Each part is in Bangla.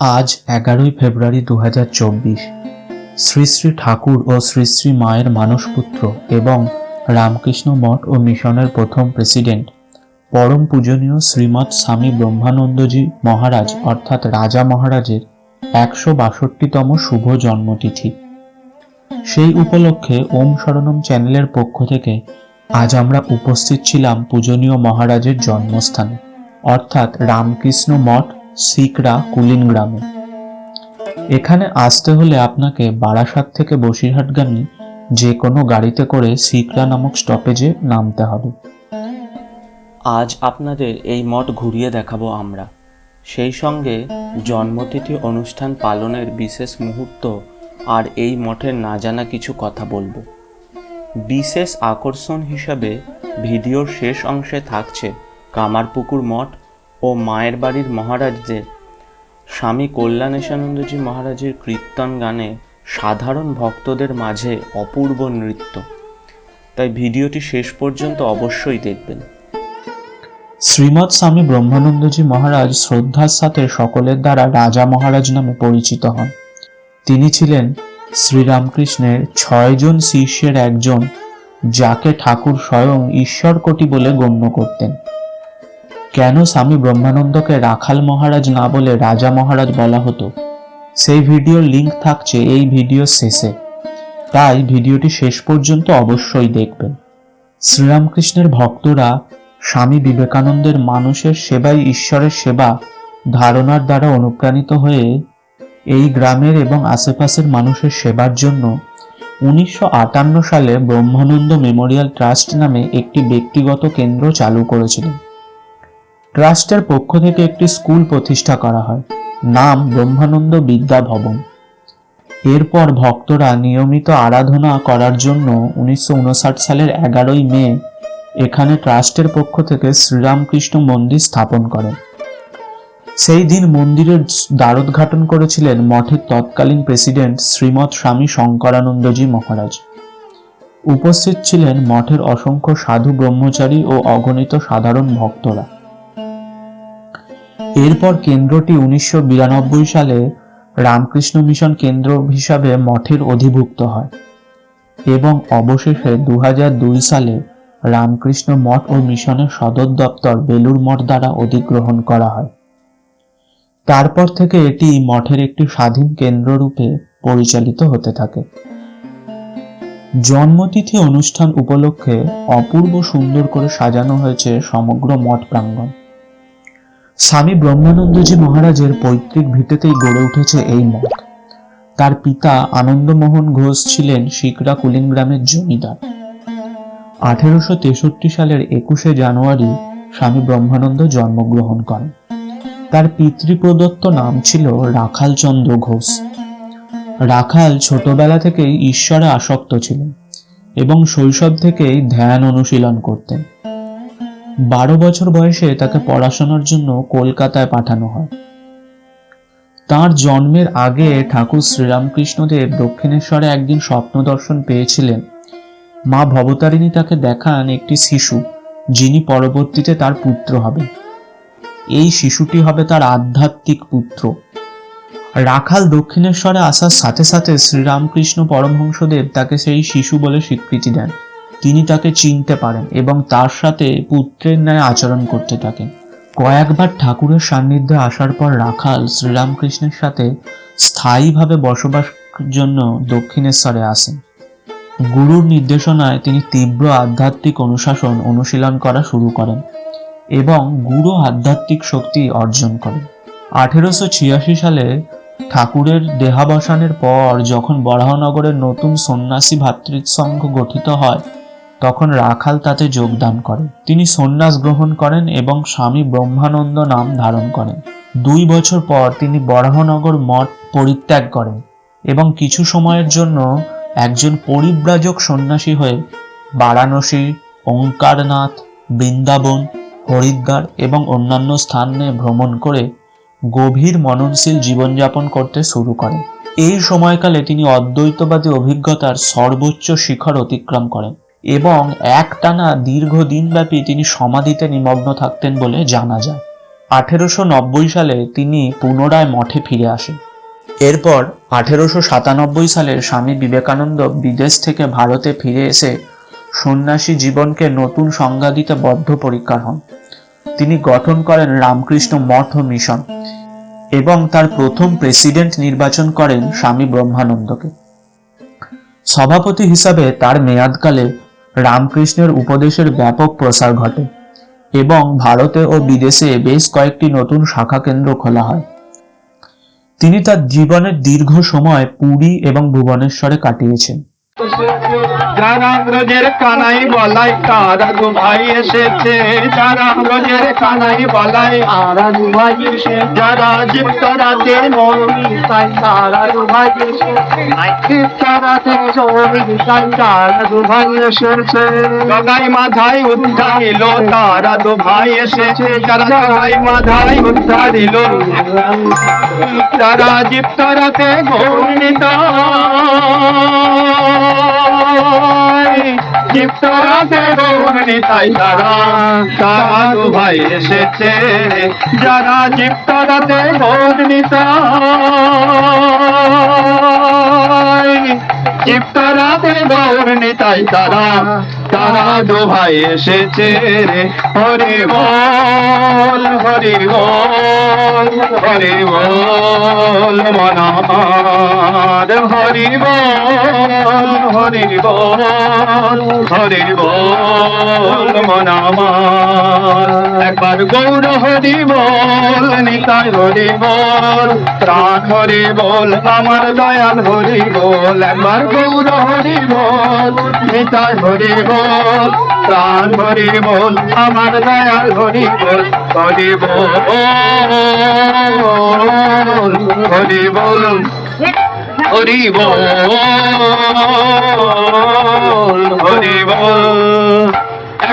আজ এগারোই ফেব্রুয়ারি দু হাজার চব্বিশ। শ্রী শ্রী ঠাকুর ও শ্রী শ্রী মায়ের মানসপুত্র এবং রামকৃষ্ণ মঠ ও মিশনের প্রথম প্রেসিডেন্ট, পরম পূজনীয় শ্রীমৎ স্বামী ব্রহ্মানন্দজি মহারাজ অর্থাৎ রাজা মহারাজের একশো বাষট্টিতম শুভ জন্মতিথি। সেই উপলক্ষে ওম শরণম চ্যানেলের পক্ষ থেকে আজ আমরা উপস্থিত ছিলাম পূজনীয় মহারাজের জন্মস্থানে, অর্থাৎ রামকৃষ্ণ মঠ সিকরা কুলিন গ্রামে। এখানে আসতে হলে আপনাকে বারাসাত থেকে বসিরহাটগামী যে কোনো গাড়িতে করে সিকরা নামক স্টপেজে নামতে হবে। আজ আপনাদের এই মঠ ঘুরিয়ে দেখাবো আমরা। সেই সঙ্গে জন্মতিথি অনুষ্ঠান পালনের বিশেষ মুহূর্ত আর এই মঠের না জানা কিছু কথা বলব। বিশেষ আকর্ষণ হিসাবে ভিডিওর শেষ অংশে থাকছে কামারপুকুর মঠ ও মায়ের বাড়ির মহারাজদের। স্বামী কল্যাণেশানন্দজি মহারাজের কীর্তন গানে সাধারণ ভক্তদের মাঝে অপূর্ব নৃত্য। তাই ভিডিওটি শেষ পর্যন্ত অবশ্যই দেখবেন। শ্রীমৎ স্বামী ব্রহ্মানন্দজি মহারাজ শ্রদ্ধার সাথে সকলের দ্বারা রাজা মহারাজ নামে পরিচিত হন। তিনি ছিলেন শ্রীরামকৃষ্ণের ছয়জন শিষ্যের একজন, যাকে ঠাকুর স্বয়ং ঈশ্বর কোটি বলে গণ্য করতেন। কেন স্বামী ব্রহ্মানন্দকে রাখাল মহারাজ না বলে রাজা মহারাজ বলা হতো? সেই ভিডিওর লিংক থাকছে এই ভিডিওর শেষে। তাই ভিডিওটি শেষ পর্যন্ত অবশ্যই দেখবেন। শ্রীরামকৃষ্ণের ভক্তরা স্বামী বিবেকানন্দের মানুষের সেবাই ঈশ্বরের সেবা ধারণার দ্বারা অনুপ্রাণিত হয়ে এই গ্রামের এবং আশেপাশের মানুষের সেবার জন্য উনিশশো আটান্ন সালে ব্রহ্মানন্দ মেমোরিয়াল ট্রাস্ট নামে একটি ব্যক্তিগত কেন্দ্র চালু করেছিলেন। ট্রাস্টের পক্ষ থেকে একটি স্কুল প্রতিষ্ঠা করা হয়, নাম ব্রহ্মানন্দ বিদ্যা ভবন। এরপর ভক্তরা নিয়মিত আরাধনা করার জন্য উনিশশো উনষাট সালের এগারোই মে এখানে ট্রাস্টের পক্ষ থেকে শ্রীরামকৃষ্ণ মন্দির স্থাপন করেন। সেই দিন মন্দিরের দ্বারোদ্ঘাটন করেছিলেন মঠের তৎকালীন প্রেসিডেন্ট শ্রীমৎ স্বামী শঙ্করানন্দজি মহারাজ। উপস্থিত ছিলেন মঠের অসংখ্য সাধু ব্রহ্মচারী ও অগণিত সাধারণ ভক্তরা। এরপর কেন্দ্রটি উনিশশো বিরানব্বই সালে রামকৃষ্ণ মিশন কেন্দ্র হিসাবে মঠের অধিভুক্ত হয় এবং অবশেষে দু হাজার দুই সালে রামকৃষ্ণ মঠ ও মিশনের সদর দপ্তর বেলুর মঠ দ্বারা অধিগ্রহণ করা হয়। তারপর থেকে এটি মঠের একটি স্বাধীন কেন্দ্র রূপে পরিচালিত হতে থাকে। জন্মতিথি অনুষ্ঠান উপলক্ষে অপূর্ব সুন্দর করে সাজানো হয়েছে সমগ্র মঠ প্রাঙ্গণ। স্বামী ব্রহ্মানন্দজি মহারাজের পৈতৃক ভিটেতেই গড়ে উঠেছে এই মঠ। তার পিতা আনন্দমোহন ঘোষ ছিলেন শিকরা কুলিন গ্রামের জমিদার। আঠেরোশো তেষট্টি সালের একুশে জানুয়ারি স্বামী ব্রহ্মানন্দ জন্মগ্রহণ করেন। তার পিতৃপ্রদত্ত নাম ছিল রাখাল চন্দ্র ঘোষ। রাখাল ছোটবেলা থেকেই ঈশ্বরে আসক্ত ছিলেন এবং শৈশব থেকেই ধ্যান অনুশীলন করতেন। বারো বছর বয়সে তাকে পড়াশোনার জন্য কলকাতায় পাঠানো হয়। তার জন্মের আগে ঠাকুর শ্রীরামকৃষ্ণদেব দক্ষিণেশ্বরে একদিন স্বপ্ন দর্শন পেয়েছিলেন। মা ভবতারিণী তাকে দেখান একটি শিশু যিনি পরবর্তীতে তার পুত্র হবে এই শিশুটি হবে তার আধ্যাত্মিক পুত্র। রাখাল দক্ষিণেশ্বরে আসার সাথে সাথে শ্রীরামকৃষ্ণ পরমহংসদেব তাকে সেই শিশু বলে স্বীকৃতি দেন। তিনি তাকে চিনতে পারেন এবং তার সাথে পুত্রের ন্যায় আচরণ করতে থাকেন। কয়েকবার ঠাকুরের সান্নিধ্যে আসার পর রাখাল শ্রীরামকৃষ্ণের সাথে স্থায়ীভাবে বসবাস জন্য দক্ষিণেশ্বরে আসেন। গুরুর নির্দেশনায় তিনি তীব্র আধ্যাত্মিক অনুশাসন অনুশীলন করা শুরু করেন এবং গুরু আধ্যাত্মিক শক্তি অর্জন করেন। আঠেরোশো ছিয়াশি সালে ঠাকুরের দেহাবসানের পর যখন বরাহনগরের নতুন সন্ন্যাসী ভাতৃসংঘ গঠিত হয় তখন রাখাল তাতে যোগদান করে। তিনি সন্ন্যাস গ্রহণ করেন এবং স্বামী ব্রহ্মানন্দ নাম ধারণ করেন। দুই বছর পর তিনি বরাহনগর মঠ পরিত্যাগ করেন এবং কিছু সময়ের জন্য একজন পরিব্রাজক সন্ন্যাসী হয়ে বারাণসী, ওঙ্কারনাথ, বৃন্দাবন, হরিদ্বার এবং অন্যান্য স্থানে ভ্রমণ করে গভীর মননশীল জীবনযাপন করতে শুরু করেন। এই সময়কালে তিনি অদ্বৈতবাদী অভিজ্ঞতার সর্বোচ্চ শিখর অতিক্রম করেন। এবং একটানা দীর্ঘদিনব্যাপী তিনি সমাধিতে নিমগ্ন থাকতেন বলে জানা যায়। আঠেরোশো নব্বই সালে তিনি পুনরায় মঠে ফিরে আসেন। এরপর আঠেরোশো সাতানব্বই সালে স্বামী বিবেকানন্দ বিদেশ থেকে ভারতে ফিরে এসে সন্ন্যাসী জীবনকে নতুন সংজ্ঞা দিতে বদ্ধপরিকর হন। তিনি গঠন করেন রামকৃষ্ণ মঠ মিশন এবং তার প্রথম প্রেসিডেন্ট নির্বাচন করেন স্বামী ব্রহ্মানন্দকে। সভাপতি হিসাবে তার মেয়াদকালে রামকৃষ্ণের উপদেশের ব্যাপক প্রসার ঘটে এবং ভারতে ও বিদেশে বেশ কয়েকটি নতুন শাখা কেন্দ্র খোলা হয়। তিনি তার জীবনের দীর্ঘ সময় পুরী এবং ভুবনেশ্বরে কাটিয়েছেন। যারা ব্রজের কানাই বলাই তারা দু ভাই এসেছে। যারা ব্রজের কানাই বলাই তারা দু যারা জিপ্তরাতে মৌরি তাই তারা ভাই এসেছে। তাই তারা দু তারা জিপ্তরাতে গৌরী তাই তারা তারা দু ভাই এসেছে। যারা জিপ্তরাতে গৌরী জিপ্তরাতে গৌরী তাই তারা তারা দু ভাই এসেছে রে। হরি বল হরি বল হরি বল, মনার। হরি বল হরি বল হরি বল মনামার একবার গৌর হরি বল, নিতাই হরি বল, প্রাণ হরি বল, আমার দয়াল হরি বল। একবার গৌর হরি বল, নিতাই হরি বল, প্রাণ হরি বল, আমার দয়াল হরি বল হরি বল হরি বল হরি বল হরি বল।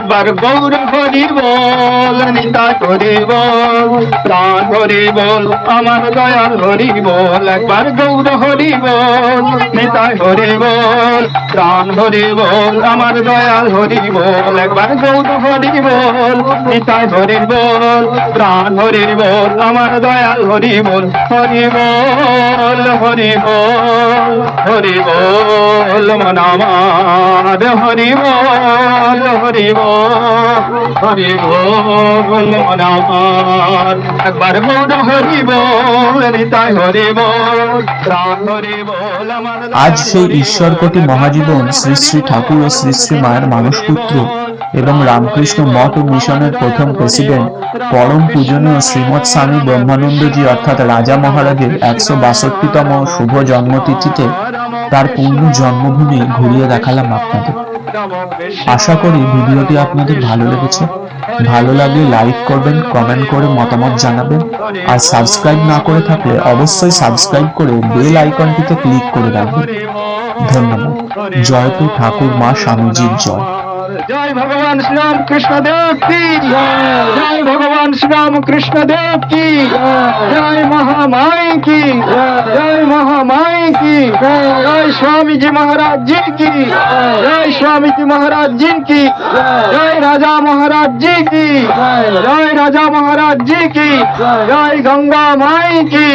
একবার গৌর হরি বল নিতা হরি বল প্রাণ হরি বল আমার দয়াল হরি বল একবার গৌর হরি বল নিতা হরি বল প্রাণ হরি বল আমার দয়াল হরি বল একবার গৌর হরি বল নিতা হরি বল প্রাণ হরি বল আমার দয়াল হরি বল হরি বল হরি বল হরি বল মন হরি বল হরি বল হরি বল একবার মন হরি বল নিতাই হরি বল হরি বল আজ সেই ঈশ্বরকোটি মহাজীবন শ্রী শ্রী ঠাকুর ও শ্রী শ্রী মায়ের মানসপুত্র এবং রামকৃষ্ণ মঠ ও মিশনের প্রথম প্রেসিডেন্ট পরম পূজনীয় শ্রীমৎ স্বামী ব্রহ্মানন্দজি অর্থাৎ রাজা মহারাজের একশো বাষট্টিতম শুভ জন্মতিথিতে তার পূর্ণ জন্মভূমি ঘুরিয়ে দেখালাম আপনাদের। আশা করি ভিডিওটি আপনাদের ভালো লেগেছে। ভালো লাগলে লাইক করবেন কমেন্ট করে মতামত জানাবেন। আর সাবস্ক্রাইব না করে থাকলে অবশ্যই সাবস্ক্রাইব করে বেল আইকনটিতে ক্লিক করে রাখবেন। ধন্যবাদ। জয়পুর ঠাকুর মা স্বামীজির জয়। भगवान श्री राम कृष्ण देव की जय भगवान श्री राम कृष्ण देव की जय महामाई की जय महामाई की जय स्वामी जी महाराज जी की जय स्वामी जी महाराज जी की जय राजा महाराज जी की जय राजा महाराज जी की जय गंगा माई की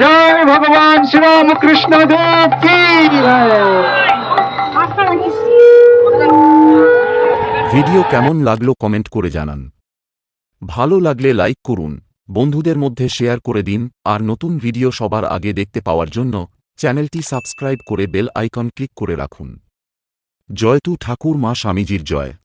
जय भगवान श्री राम कृष्ण देव की ভিডিও কেমন লাগল কমেন্ট করে জানান। ভালো লাগলে লাইক করুন, বন্ধুদের মধ্যে শেয়ার করে দিন, আর নতুন ভিডিও সবার আগে দেখতে পাওয়ার জন্য চ্যানেলটি সাবস্ক্রাইব করে বেল আইকন ক্লিক করে রাখুন। জয়তু ঠাকুর মা স্বামীজির জয়।